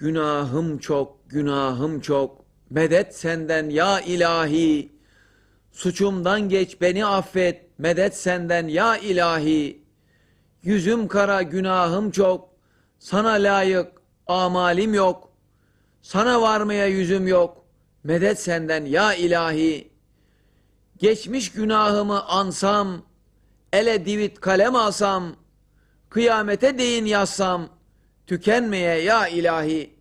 Günahım çok, günahım çok. Medet senden ya ilahi. Suçumdan geç beni affet. Medet senden ya ilahi. Yüzüm kara, günahım çok. Sana layık amalim yok. Sana varmaya yüzüm yok. Medet senden ya ilahi. Geçmiş günahımı ansam, ele divit kalem alsam, kıyamete değin yazsam, tükenmeye ya ilahi.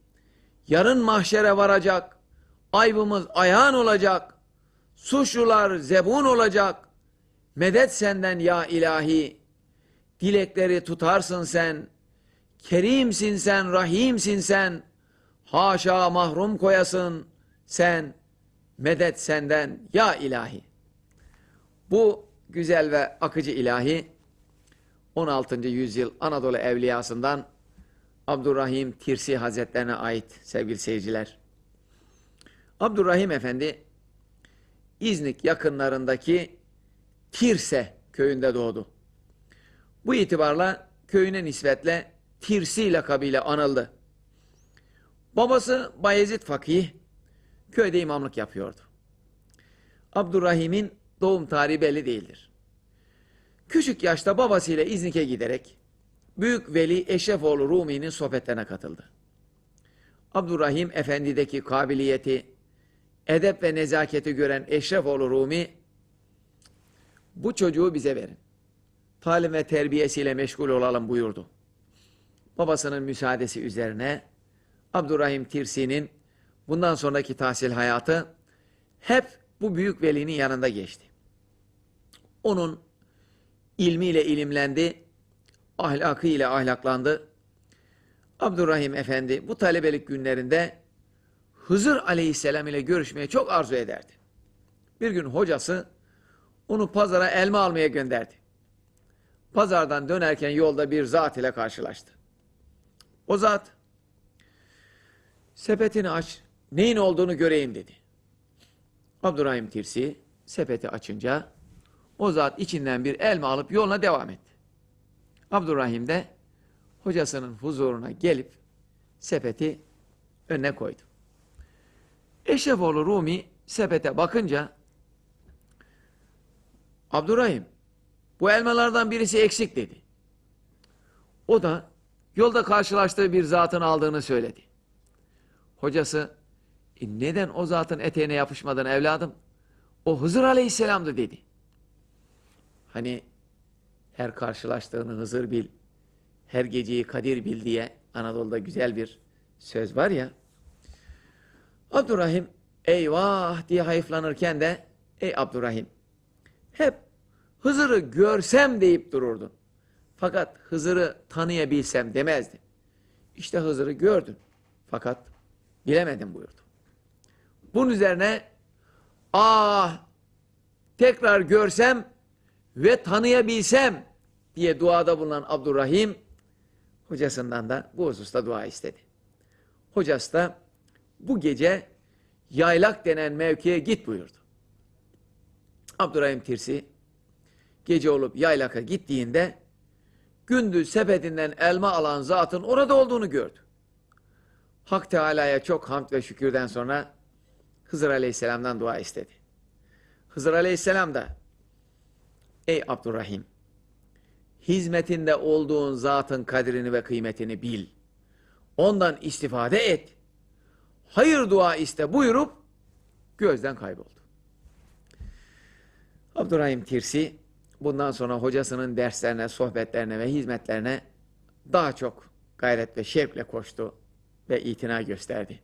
Yarın mahşere varacak, aybımız ayağın olacak, suçlular zebun olacak. Medet senden ya ilahi. Dilekleri tutarsın sen, kerimsin sen, rahimsin sen. Haşa mahrum koyasın sen, medet senden ya ilahi. Bu güzel ve akıcı ilahi 16. yüzyıl Anadolu evliyasından Abdurrahim Tirsi Hazretlerine ait sevgili seyirciler. Abdurrahim Efendi İznik yakınlarındaki Tirse köyünde doğdu. Bu itibarla köyüne nispetle Tirsi lakabıyla anıldı. Babası Bayezid Fakih köyde imamlık yapıyordu. Abdurrahim'in doğum tarihi belli değildir. Küçük yaşta babasıyla İznik'e giderek Büyük Veli Eşrefoğlu Rumi'nin sohbetlerine katıldı. Abdurrahim Efendi'deki kabiliyeti, edep ve nezaketi gören Eşrefoğlu Rumi, bu çocuğu bize verin. Talim ve terbiyesiyle meşgul olalım buyurdu. Babasının müsaadesi üzerine Abdurrahim Tirsi'nin bundan sonraki tahsil hayatı hep bu büyük velinin yanında geçti. Onun ilmiyle ilimlendi, ahlakıyla ahlaklandı. Abdurrahim Efendi bu talebelik günlerinde Hızır Aleyhisselam ile görüşmeye çok arzu ederdi. Bir gün hocası onu pazara elma almaya gönderdi. Pazardan dönerken yolda bir zat ile karşılaştı. O zat sepetini aç, neyin olduğunu göreyim dedi. Abdurrahim Tirsi sepeti açınca o zat içinden bir elma alıp yoluna devam etti. Abdurrahim de hocasının huzuruna gelip sepeti önüne koydu. Eşrefoğlu Rumi sepete bakınca Abdurrahim bu elmalardan birisi eksik dedi. O da yolda karşılaştığı bir zatın aldığını söyledi. Hocası "E neden o zatın eteğine yapışmadın evladım? O Hızır Aleyhisselam'dı dedi. Hani her karşılaştığını Hızır bil, her geceyi Kadir bil diye Anadolu'da güzel bir söz var ya. Abdurrahim eyvah diye hayıflanırken de ey Abdurrahim hep Hızır'ı görsem deyip dururdun. Fakat Hızır'ı tanıyabilsem demezdin. İşte Hızır'ı gördün. Fakat bilemedim buyurdu. Bunun üzerine ah tekrar görsem ve tanıyabilsem diye duada bulunan Abdurrahim hocasından da bu hususta dua istedi. Hocası da bu gece yaylak denen mevkiye git buyurdu. Abdurrahim Tirsi gece olup yaylaka gittiğinde gündüz sepetinden elma alan zatın orada olduğunu gördü. Hak Teala'ya çok hamd ve şükürden sonra Hızır Aleyhisselam'dan dua istedi. Hızır Aleyhisselam da Ey Abdurrahim hizmetinde olduğun zatın kadrini ve kıymetini bil. Ondan istifade et. Hayır dua iste buyurup gözden kayboldu. Abdurrahim Tirsi bundan sonra hocasının derslerine, sohbetlerine ve hizmetlerine daha çok gayret ve şevkle koştu ve itina gösterdi.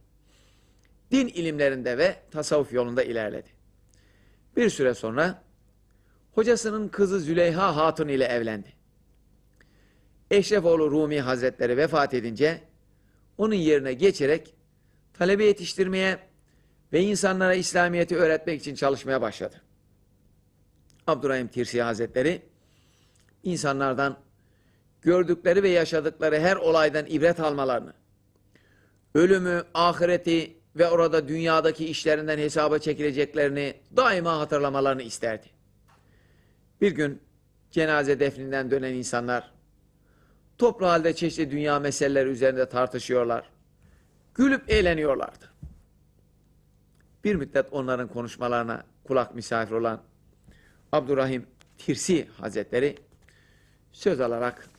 Din ilimlerinde ve tasavvuf yolunda ilerledi. Bir süre sonra hocasının kızı Züleyha Hatun ile evlendi. Eşrefoğlu Rumi Hazretleri vefat edince onun yerine geçerek talebe yetiştirmeye ve insanlara İslamiyet'i öğretmek için çalışmaya başladı. Abdurrahim Tirsi Hazretleri insanlardan gördükleri ve yaşadıkları her olaydan ibret almalarını, ölümü, ahireti ve orada dünyadaki işlerinden hesaba çekileceklerini daima hatırlamalarını isterdi. Bir gün cenaze defninden dönen insanlar toplu halde çeşitli dünya meseleleri üzerinde tartışıyorlar. gülüp eğleniyorlardı. Bir müddet onların konuşmalarına kulak misafir olan Abdurrahim Tirsi Hazretleri söz alarak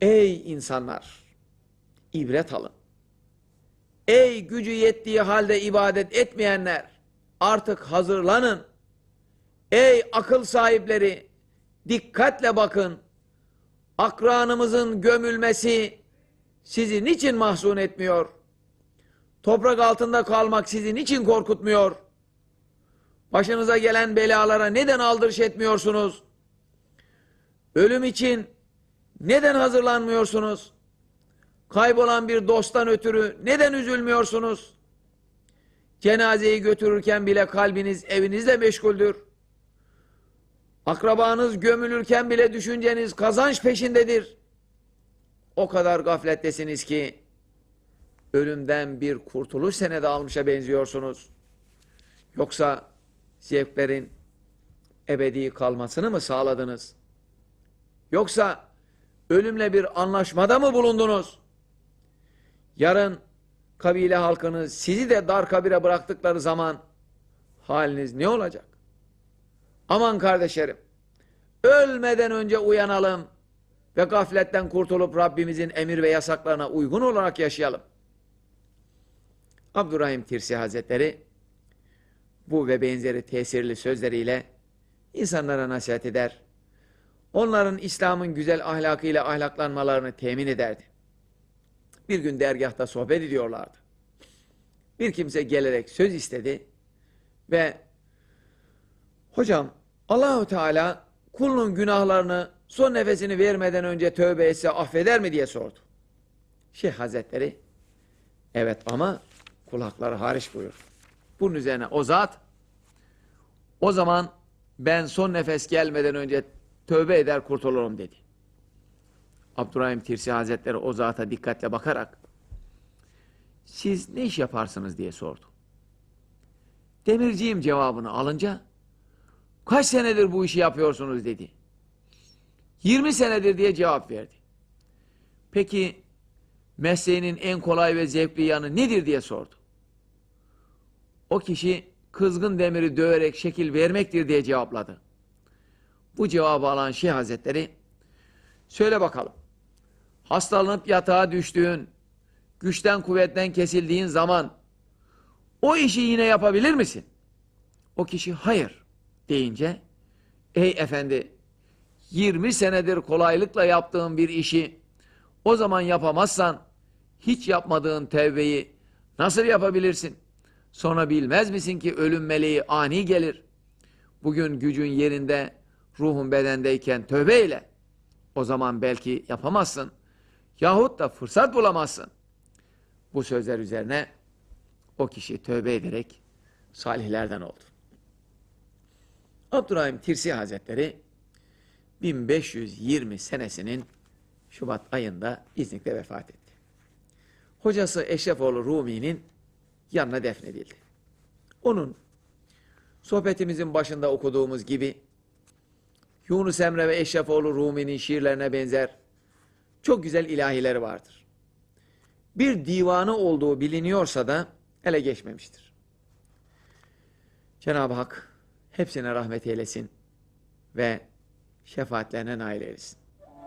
Ey insanlar! ibret alın. Ey gücü yettiği halde ibadet etmeyenler! Artık hazırlanın. Ey akıl sahipleri! Dikkatle bakın. Akranımızın gömülmesi sizi niçin mahzun etmiyor? Toprak altında kalmak sizi niçin korkutmuyor? Başınıza gelen belalara neden aldırış etmiyorsunuz? Ölüm için neden hazırlanmıyorsunuz? Kaybolan bir dosttan ötürü neden üzülmüyorsunuz? Cenazeyi götürürken bile kalbiniz evinizle meşguldür. Akrabanız gömülürken bile düşünceniz kazanç peşindedir. O kadar gaflettesiniz ki ölümden bir kurtuluş senedi almışa benziyorsunuz. Yoksa zevklerin ebedi kalmasını mı sağladınız? Yoksa ölümle bir anlaşmada mı bulundunuz? Yarın kabile halkını sizi de dar kabire bıraktıkları zaman haliniz ne olacak? Aman kardeşlerim, ölmeden önce uyanalım ve gafletten kurtulup Rabbimizin emir ve yasaklarına uygun olarak yaşayalım. Abdurrahim Tirsi Hazretleri bu ve benzeri tesirli sözleriyle insanlara nasihat eder. Onların İslam'ın güzel ahlakıyla ahlaklanmalarını temin ederdi. Bir gün dergahta sohbet ediyorlardı. Bir kimse gelerek söz istedi ve hocam Allahu Teala kulunun günahlarını son nefesini vermeden önce tövbe etse affeder mi diye sordu. Şeyh Hazretleri evet ama kulakları hariç buyur. Bunun üzerine o zat o zaman ben son nefes gelmeden önce tövbe eder kurtulurum dedi. Abdurrahim Tirsi Hazretleri o zata dikkatle bakarak siz ne iş yaparsınız diye sordu. Demirciyim cevabını alınca kaç senedir bu işi yapıyorsunuz dedi. 20 senedir diye cevap verdi. Peki mesleğinin en kolay ve zevkli yanı nedir diye sordu. O kişi kızgın demiri döverek şekil vermektir diye cevapladı. Bu cevabı alan Şeyh Hazretleri söyle bakalım hastalanıp yatağa düştüğün güçten kuvvetten kesildiğin zaman o işi yine yapabilir misin? O kişi hayır deyince ey efendi 20 senedir kolaylıkla yaptığın bir işi o zaman yapamazsan hiç yapmadığın tevbeyi nasıl yapabilirsin? Sonra bilmez misin ki ölüm meleği ani gelir. Bugün gücün yerinde, ruhun bedendeyken tövbe eyle. O zaman belki yapamazsın. Yahut da fırsat bulamazsın. Bu sözler üzerine o kişi tövbe ederek salihlerden oldu. Abdurrahim Tirsi Hazretleri 1520 senesinin Şubat ayında İznik'te vefat etti. Hocası Eşrefoğlu Rumi'nin yanına defnedildi. Onun sohbetimizin başında okuduğumuz gibi Yunus Emre ve Eşrefoğlu Rumi'nin şiirlerine benzer çok güzel ilahileri vardır. Bir divanı olduğu biliniyorsa da ele geçmemiştir. Cenab-ı Hak hepsine rahmet eylesin ve şefaatlerine nail eylesin.